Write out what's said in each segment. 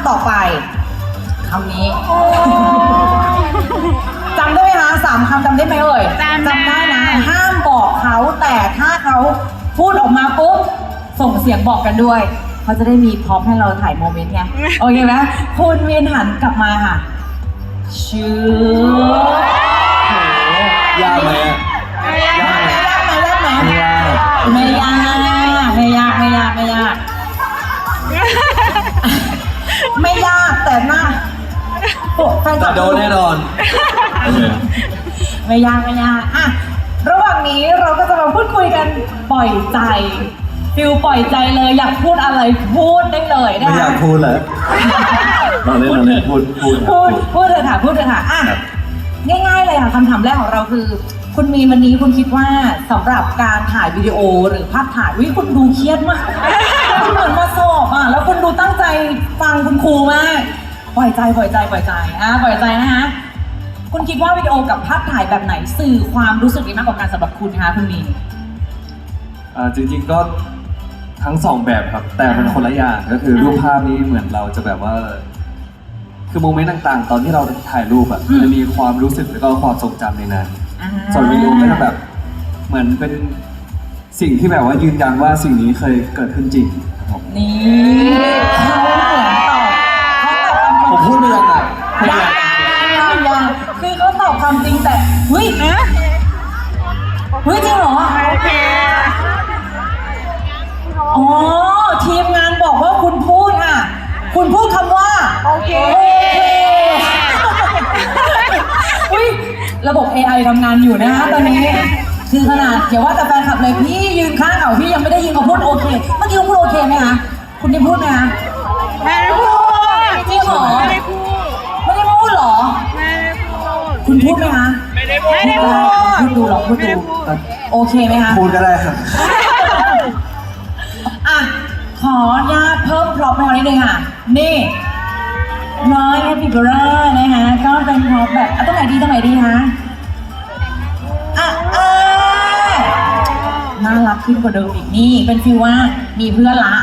ำต่อไปคำนี้จำได้ไหมคะสามคำจำได้ไหมเอ่ยจำได้ได้นะ ห้ามบอกเขาแต่ถ้าเขาพูดออกมาปุ๊บส่งเสียงบอกกันด้วย เขาจะได้มีพร้อมให้เราถ่ายโมเมนต์ไง โอเคไหมคุณเวียนหันกลับมาค่ะชื่อยากไหมอะยากไหมยากไหมยากไหมไม่ยากไม่ยากไม่ยากไม่ยาก แต่หน้าโอ้แฟนคแต่ลับ โดนแน่นอนโอเคไม่ยากไม่ยากอะ ระหว่างนี้เราก็จะมาพูดคุยกันปล่อยใจฟิลปล่อยใจเลยอยากพูดอะไรพูดได้เลยนะไม่อยาคะกพูดเหรอเราเล่นเราเล่นพูดพูดพูดพูดเลยค่ะพูดเลยค่ะอะครับง่ายๆเลยค่ะคำถามแรกของเราคือ คุณมีนวันนี้คุณคิดว่าสำหรับการถ่ายวิดีโอหรือภาพถ่ายวิคุณดูเครียดมากคุณเหมือนมาสอบอะแล้วคุณดูตั้งใจฟังคุณครูมากป ล่อยใจปล่อยใจปล่อยใจอะปล่อยใจนะคะคุณคิดว่าวิดีโอกับภาพถ่ายแบบไหนสื่อความรู้สึกดีมากกว่ากันสำหรับคุณคะคุณมีนอ่าจริงๆก็ทั้งสองแบบครับ แต่เป็นคนละอย่างก็คือรูปภาพนี้เหมือนเราจะแบบว่า คือโมเมนต์ต่างๆ ตอนที่เราถ่ายรูปอะอืมจะมีความรู้สึกแล้วก็ความทรงจำในนั้นอ่าส่วนวิดีโอก็จะแบบเหมือนเป็นสิ่งที่แบบว่ายืนยันว่าสิ่งนี้เคยเกิดขึ้นจริงครับผมนี่ ยังไงพูดยัไปงยังยังคือเขาตอบความจริงแต่เฮ้ยเฮ้ยจริงเหรอโอเคอ๋อทีมงานบอกว่าคุณพูดค่ะ คุณพูดคำว่าโอเคโอเคอุ้ยระบบ AI ทำงานอยู่นะคะตอนนี้ คือขนาดอย่าว่าแต่แฟนคลับเลยพี่ยืนข้างเขาพี่ยังไม่ได้ยินเขาพูดโอเค เมื่อกี้เขาพูดโอเคไหมคะ คุณได้พูดไหมคะไม่ได้พูดจริงเหรอไม่ได้พูด คุณพูดไหมคะไม่ได้พูดพูดดูลองพูดไม่ดูได้พูดโอเคไหมคะพูดก็ได้ครับอะขออนุญาตเพิ่มพร็อพให้เรานิดนึงค่ะ นี่น้อยแฮปปี้เบอร์นะคะก็เป็นพร็อพแบบอะตรงไหนดีตรงไหนดีคะอะเออน่ารักขึ้นกว่าเดิมอีกนี่ เป็นฟีลว่ามีเพื่อนละ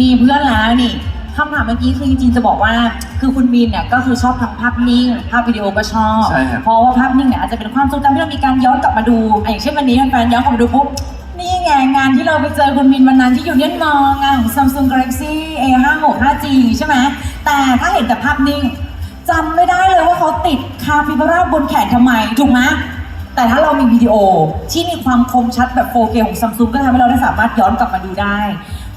มีเพื่อนแล้วนี่ คำถามเมื่อกี้คือจริงๆจะบอกว่า คือคุณมีนเนี่ยก็คือชอบทั้งภาพนิ่ง ภาพวิดีโอก็ชอบ ใช่ครับ เพราะว่าภาพนิ่งเนี่ยอาจจะเป็นความทรงจำที่เรามีการย้อนกลับมาดูอะอย่างเช่นวันนี้แฟนๆย้อนกลับมาดูปุ๊บนี่ไงงานที่เราไปเจอคุณมินวันนั้นที่อยู่เนี่ยนมองงานของ Samsung Galaxy A56 5G ใช่ไหมแต่ถ้าเห็นแต่ภาพนิ่งจำไม่ได้เลยว่าเขาติดคาปิบาร่าบนแขนทำไมถูกไหมแต่ถ้าเรามีวิดีโอที่มีความคมชัดแบบ 4K ของ Samsung ก็ทำให้เราได้สามารถย้อนกลับมาดูได้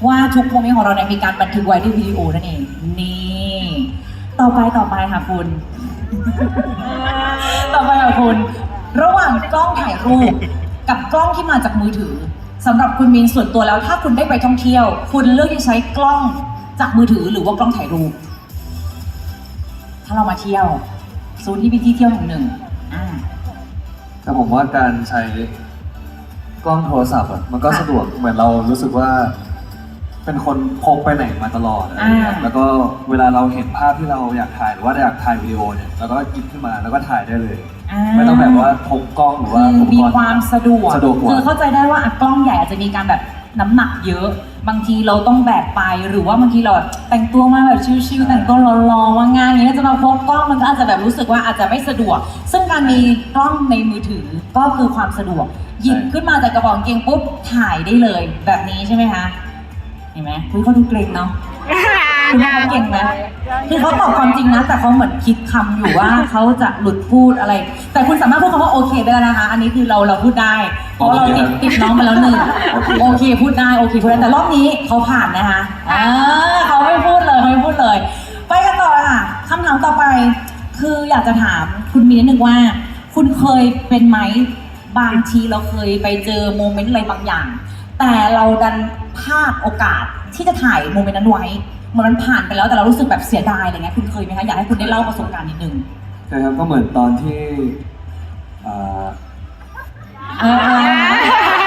ว่าทุกโมเมนต์ของเราเนี่ยมีการบันทึกไว้ในวิดีโอนั่นเองนี่ ต่อไปต่อไปค่ะคุณ ต่อไปค่ะคุณ ระหว่างกล้องถ่ายรูปกับกล้องที่มาจากมือถือสำหรับคุณมินส่วนตัวแล้ว ถ้าคุณได้ไปท่องเที่ยว คุณเลือกที่จะใช้กล้องจากมือถือหรือว่ากล้องถ่ายรูป ถ้าเรามาเที่ยวศูนย์ที่ไปที่เที่ยวแห่งหนึ่งอ่า แต่ผมว่าการใช้กล้องโทรศัพท์อะมันก็ค่ะสะดวกเหมือนเรารู้สึกว่า เป็นคนพกไปไหนมาตลอดอะไรเงี้ยอ่า แล้วก็เวลาเราเห็นภาพที่เราอยากถ่ายหรือว่าอยากถ่ายวิดีโอเนี่ยเราก็หยิบขึ้นมาแล้วก็ถ่ายได้เลยอ่าไม่ต้องแบบว่าพกกล้องหรือว่าคืออุปมีกรณ์ ความสะดวกสะดวกกว่า คือเข้าใจได้ว่าอะกล้องใหญ่อาจจะมีการแบบน้ำหนักเยอะ บางทีเราต้องแบกไปหรือว่าบางทีเราแต่งตัวมาแบบชิลๆแต่งตัวรอๆว่างานอย่างนี้ยจะมาพกกล้องมันก็อาจจะแบบรู้สึกว่าอาจจะไม่สะดวก ซึ่งการมีกล้องในมือถือก็คือความสะดวก หยิบขึ้นมาจากกระเป๋ากางเกงปุ๊บถ่ายได้เลย แบบนี้ใช่ไหมคะ เห็นไหมคุยเขาดูเกรงเนาะคุณแม่เขาเก่งไหมคือเขาตอบความจริงนะ แต่เขาเหมือนคิดคำอยู่ว่าเขาจะหลุดพูดอะไร แต่คุณสามารถพูดคำว่าโอเคได้แล้วนะคะ อันนี้คือเราเราพูดได้ เพราะเราติดติดน้องมาแล้วหนึ่งโอเคพูดได้โอเคพูดได้แต่รอบนี้เขาผ่านนะคะอ่าเขาไม่พูดเลยเขาไม่พูดเลย ไปกันต่อค่ะคำถามต่อไป คืออยากจะถามคุณมีนิดนึงว่า คุณเคยเป็นไหมบางทีเราเคยไปเจอโมเมนต์อะไรบางอย่าง แต่เราดันพลาดโอกาสที่จะถ่ายโมเมนต์นั้นไว้เหมือนมันผ่านไปแล้วแต่เรารู้สึกแบบเสียดายอะไรเงี้ยคุณเคยไหมคะอยากให้คุณได้เล่าประสบการณ์นิดนึงใช่ครับก็เหมือนตอนที่อ่าเอออะไรนะ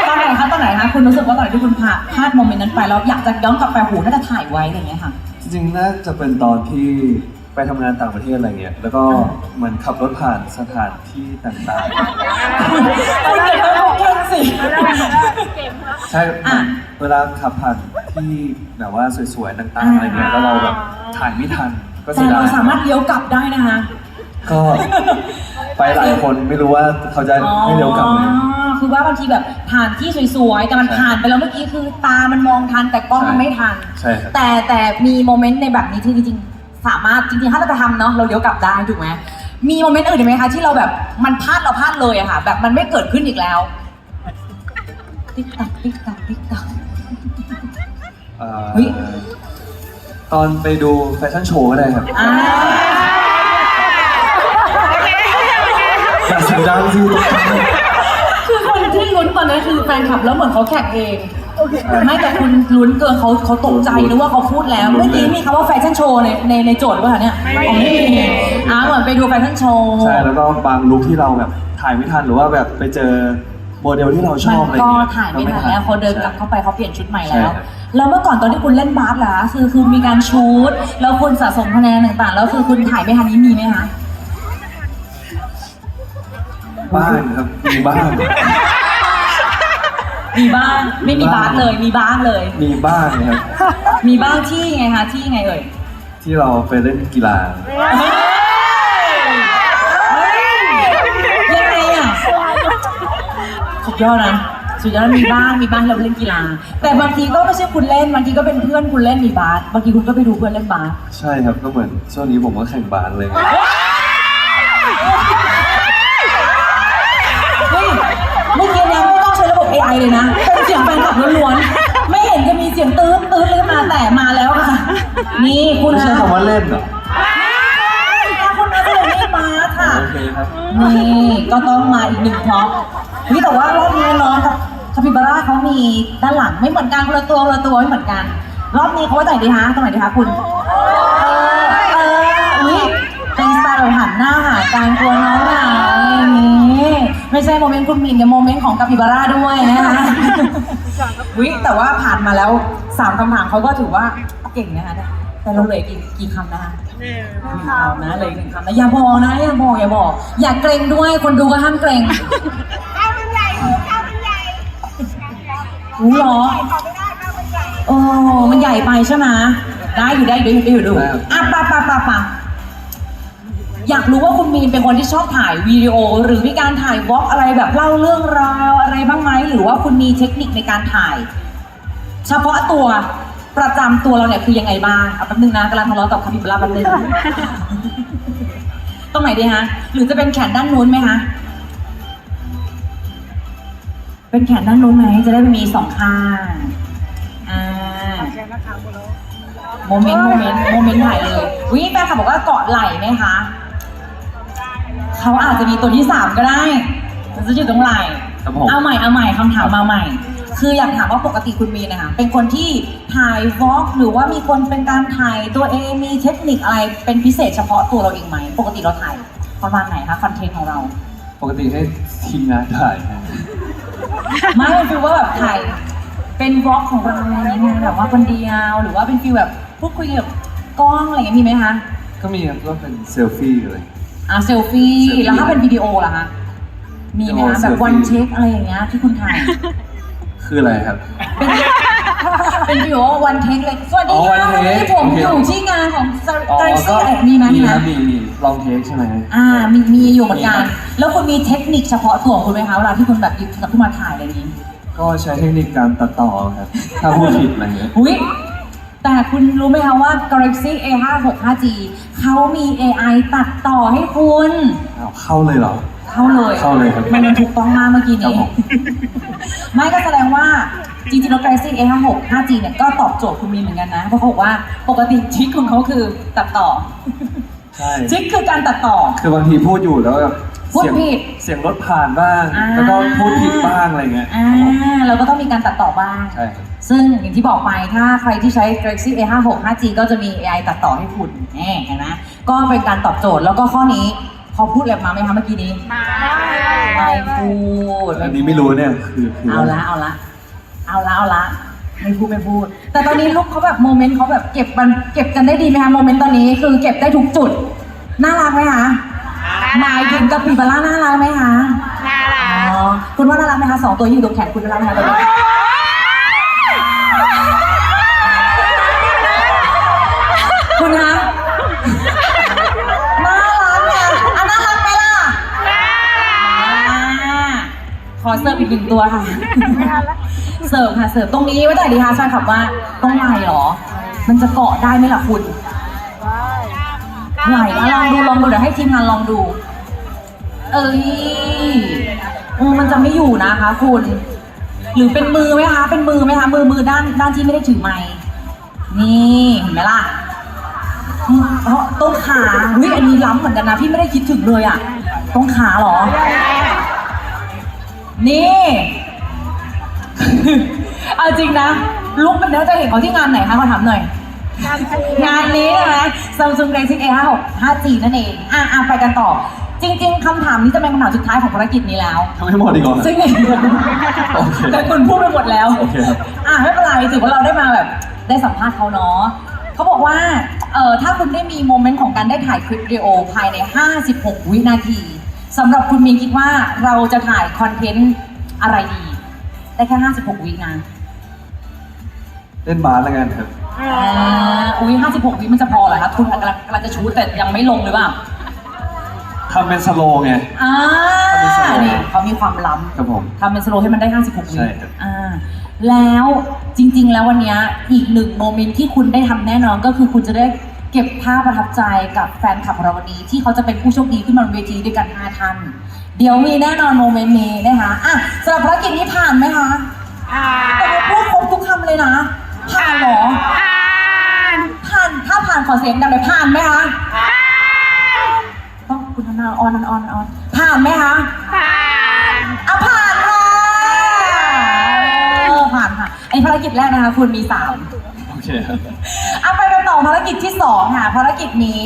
ตอนไหนคะตอนไหนคะคุณรู้สึกว่าตอนไหนที่คุณพลาดพลาดโมเมนต์นั้นไปแล้วอยากจะย้อนกลับไปโหน่าจะถ่ายไว้อะไรเงี้ยค่ะ จริงๆน่าจะเป็นตอนที่ ไปทำงานต่างประเทศอะไรเงี้ย แล้วก็อ่าเหมือนขับรถผ่านสถานที่ต่างคุณเก็บไว้ของเก่งสิ ๆ ใช่อะ เวลาขับผ่านที่แบบว่าสวยๆต่างอ่าๆอะไรเงี้ยแล้วเราแบบถ่ายไม่ทันก็เสีแต่ยดายเราสามารถเลี้ยวกลับได้นะคะ ก็ไปหลายคนไม่รู้ว่าเขาจะให้เร็วกลับไหม อ๋อคือว่าบางทีแบบผ่านที่สวยๆ แต่มันใช่ผ่านไปแล้วเมื่อกี้คือตามันมองทันแต่กล้องมันไม่ทัน ใช่ครับแต่แต่มีโมเมนต์ในแบบนี้ที่จริงๆ สามารถจริงๆถ้าเราจะทำเนาะเราเลี้ยวกลับได้ถูกไหมมีโมเมนต์อื่นอีกไหมคะที่เราแบบมันพลาดเราพลาดเลยอะค่ะ แบบมันไม่เกิดขึ้นอีกแล้วติ๊กตักติ๊กตักติ๊กตัก เอ่อเฮ้ย ตอนไปดูแฟชั่นโชว์ก็ได้ครับ อ่าแต่เสียงดังสิตกใจคือคนที่ลุ้นตอนนี้คือแฟนคลับแล้วเหมือนเขาแข่งเอง ไม่แต่คุณลุ้นเกินเขาเขาตกใจนึกว่าเขาพูดแล้วเมื่อกี้มีคำว่าแฟชั่นโชว์ในในในโจทย์ป่ะคะเนี่ยอ๋อไม่มีอ่าเหมือนไปดูแฟชั่นโชว์ใช่แล้วก็บางลุคที่เราแบบถ่ายไม่ทันหรือว่าแบบไปเจอโมเดลที่เราชมัอบอะไรก็เงี้ยถ่ายไม่ทันแล้วเขาเดินกลับเข้าไปเขาเปลี่ยนชุดใหม่ใช่แล้วครับแล้วเมื่อก่อนตอนที่คุณเล่นบาสล่ะคือคือมีการชูตแล้วคุณสะสมคะแนนต่างๆ แล้วคือคุณถ่ายไม่ทันนี้มีไหมคะบ้างครับมีบ้าง มีบ้างไม่มีบาสเลยมีบ้างเลย มีบ้างครับ มีบ้างที่ไงคะที่ไงเอ่ยที่เราไปเล่นกีฬายังไงอะสุดยอดนะสุดยอดมีบ้างมีบ้างเราเล่นกีฬาแต่บางทีก็ไม่ใช่คุณเล่นบางทีก็เป็นเพื่อนคุณเล่นมีบาสบางทีคุณก็ไปดูเพื่อนเล่นบาสใช่ครับก็เหมือนช่วงนี้ผมก็แข่งบาสเลยเฮ้ยเมื่อกี้เนี่ยไม่ต้องใช้ระบบ AI เลยนะเป็นเสียงแฟนคลับล้วนๆ ไม่เห็นจะมีเสียงตื้นตื้นเลยมาแต่มาแล้วค่ะ นี่คุณไม่ใช่นะคำว่าเล่นเหรอคุณนะจะเล่นมาค่ะ โอเคครับ นี่ก็ต้องมาอีกหนึ่งพร็อพนี่แต่ว่ารอบนี้น้องครับคาปิบาร่าเขามีด้านหลังไม่เหมือนกันคนละตัวคนละตัวไม่เหมือนกัน รอบนี้เขาไว้ไหนดีคะตรงไหนดีคะคุณเออเอออุ้ยเป็นสไตล์แบบหันหน้าหาการกลัวน้องหนาวอย่างนี้ ไม่ใช่โมเมนต์คุณมินกับโมเมนต์ของคาปิบาร่าด้วยนะคะวิแต่ว่าผ่านมาแล้วสามคำถามเขาก็ถือว่าเก่งนะคะเนี่ยแต่เราเหลือกี่กี่คำนะคะหนึ่งคำนะเลยหนึ่งคำนะอย่าบอกนะอย่าบอกอย่าบอก อย่าเกรงด้วยคนดูก็ห้ามเกรงข้าวมันใหญ่ข้าวมันใหญ่รู้เหรอโอ้มันใหญ่ไปใช่ไหมได้อยู่ได้อยู่ได้อยู่ได้อยู่ดูได้ครับอะปะปะปะปะ อยากรู้ว่าคุณมีนเป็นคนที่ชอบถ่ายวิดีโอ หรือมีการถ่ายวอล์กอะไรแบบเล่าเรื่องราวอะไรบ้างไหมหรือว่าคุณมีเทคนิคในการถ่าย เฉพาะตัวประจำตัวเราเนี่ยคือยังไงบ้างเอาแป๊บนึงนะกำลังทะเลาะกับคาปิบาร่าแป๊บนึงตรงไหนดีฮะ หรือจะเป็นแขนด้านนู้นไหมคะเป็นแขนด้านนู้นไหมจะได้ไม่มีสองข้างอ่าโมเมนต์โมเมนต์โมเมนต์ถ่ายเลยวิแฟนคลับบอกว่าเกาะไหล่ไหมคะ เขาอาจจะมีตัวที่สามก็ได้มันจะอยู่ตรงไหล่ครับผม เอาใหม่เอาใหม่คำถามมาใหม่ คืออยากถามว่าปกติคุณมีนะคะเป็นคนที่ถ่ายวอล์กหรือว่ามีคนเป็นการถ่ายตัวเองมีเทคนิคอะไรเป็นพิเศษเฉพาะตัวเราเองไหมปกติเราถ่ายประมาณไหนคะคอนเทนต์ของเรา ปกติให้ทีมงานถ่ายให้ไม่เป็นฟีลว่าแบบถ่ายเป็นวอล์กของเราอะไรอย่างเงี้ยแบบว่าคนเดียวหรือว่าเป็นฟีลแบบพูดคุยกับกล้องอะไรอย่างเงี้ยมีไหมคะก็มีครับก็เป็นเซลฟี่อะไร อ่าเซลฟี่เซลฟี่แล้วถ้าเป็นวิดีโอล่ะคะ มีไหมคะวิดีโอแบบเซลฟี่วันเช็คอะไรอย่างเงี้ยที่คุณถ่าย คืออะไรครับเป็นเป็นวิดีโอวันเทคเลย สวัสดีอ๋อค่ะ one วัน take นี้ผมโอเค อยู่ที่งานของอ๋อไตรก็ซี่อะไรมีไหมมีมีไหคมรับมีมีลองเทคใช่ไหม อ่า มีมีอยู่เหมือนกันแล้วคุณมีเทคนิคเฉพาะตัวของคุณไหมคะเวลาที่คุณแบบหยิบกับขึ้นมาถ่ายอะไรอย่างนี้ ก็ใช้เทคนิคการตัดต่อครับ ถ้าพูดผิดอะไรเงี้ย อุ้ย แต่คุณรู้ไหมคะว่า Galaxy A56 5G เขามี AI ตัดต่อให้คุณเอาเข้าเลยเหรอ เข้าเลยเข้าเลยครับ มันมันถูกต้องมากเมื่อกี้ครับนี้ผม ไม่ก็แสดงว่าจริงๆแล้ว Galaxy A56 5G เนี่ยก็ตอบโจทย์คุณมีเหมือนกันนะ เพราะเขาบอกว่าปกติทริคของเขาคือตัดต่อใช่ ทริคคือการตัดต่อ คือบางทีพูดอยู่แล้วแบบ พูดเสียงผิด เสียงรถผ่านบ้าง อ่า แล้วก็พูดผิดบ้างอะไรเงี้ย อ่าเราก็ต้องมีการตัดต่อบ้าง ใช่ครับ ซึ่งอย่างที่บอกไปถ้าใครที่ใช้ Galaxy A56 5G ก็จะมี AI ตัดต่อให้คุณแหมเห็นไหมก็เป็นการตอบโจทย์แล้วก็ข้อนี้พอพูดอะไรมาไหมคะเมื่อกี้นี้ไม่พูดอันนี้ไม่รู้เนี่ยคือคือเอาละเอาละเอาละเอาละไม่พูดไม่พูด แต่ตอนนี้ลูกเขาแบบโมเมนต์เขาแบบเก็บมันเก็บกันได้ดีไหมคะโมเมนต์ตอนนี้คือเก็บได้ทุกจุด น่ารักไหมคะห หมายถึงกับปีบาล่าน่ารักไหมคะน่ารักคุณว่าน่ารักไหมคะสองตัวยู่ตรงแขนคุณน่ารักไหมคะตัวนี้คุณคะน่ารักค่ะอันน่ารักไหมล่ะอ่าขอเสิร์ฟอีกหนึ่งตัวค่ะ เสิร์ฟค่ะเสิร์ฟตรงนี้ว่าแต่ดีคะชาขับว่าต้องไหยเหรอ มันจะเกาะได้ไหมล่ะคุณไหลลองดูลองดูเดี๋ยวให้ทีมงานลองดู เอ้ยอืมมันจะไม่อยู่นะคะคุณ หรือเป็นมือไหมคะ เป็นมือไหมคะ มือมือด้านด้านที่ไม่ได้ถือไม้นี่เห็นไหมล่ะอืมเพราะต้นขาเฮ้ยอันนี้ล้ำเหมือนกันนะ พี่ไม่ได้คิดถึงเลยอะต้นขาเหรอ นี่ เอาจริงนะ ลุกเป็นเนื้อจะเห็นเขาที่งานไหนคะขอถามหน่อย งานนี้ใช่ไหม Samsung Galaxy A56 5G นั่นเอง อะอะไปกันต่อ จริง ๆคำถามนี้จะเป็นคำถามสุดท้ายของภารกิจนี้แล้ว ทำให้หมดดีกว่าซึ่ง โอเคแต่คุณพูดไปหมดแล้วโอเคครับ อะไม่เป็นไรถือว่าเราได้มาแบบได้สัมภาษณ์เขาเนาะเขาบอกว่าเอ่อถ้าคุณได้มีโมเมนต์ของการได้ถ่ายคลิปวิดีโอภายใน 56 วินาทีสำหรับคุณมีนคิดว่าเราจะถ่ายคอนเทนต์อะไรดี ได้แค่ 56 วินะเล่นบาสแล้วกันครับ อ่าอุ้ย56 วิมันจะพอเหรอคะคุณกำลังกำลังจะชูดแต่ยังไม่ลงหรือเปล่า ทำเป็นสโลว์ไง อ่าทำเป็นสโลว์ นี่เขามีความล้ำ ครับผม ทำเป็นสโลว์ให้มันได้ 56วิใช่ครับ อ่า แล้วจริง ๆ แล้ววันเนี้ยอีกหนึ่งโมเมนต์ที่คุณได้ทำแน่นอนก็คือคุณจะได้เก็บภาพประทับใจกับแฟนคลับของเราวันนี้ ที่เขาจะเป็นผู้โชคดีขึ้นมาบนเวทีด้วยกัน 5ท่าน เดี๋ยวมีแน่นอนโมเมนต์นี้นะคะอะสำหรับภารกิจนี้ผ่านไหมคะอ่าแต่เราพูดครบทุกคำเลยนะ ผ่านเหรออ่านผ่าน ถ้าผ่านขอเสียงดังเลยผ่านไหมคะารกิจแรกนะคะ คุณมีสามโอเคครับอะไปกันต่อภารกิจที่สองค่ะภารกิจนี้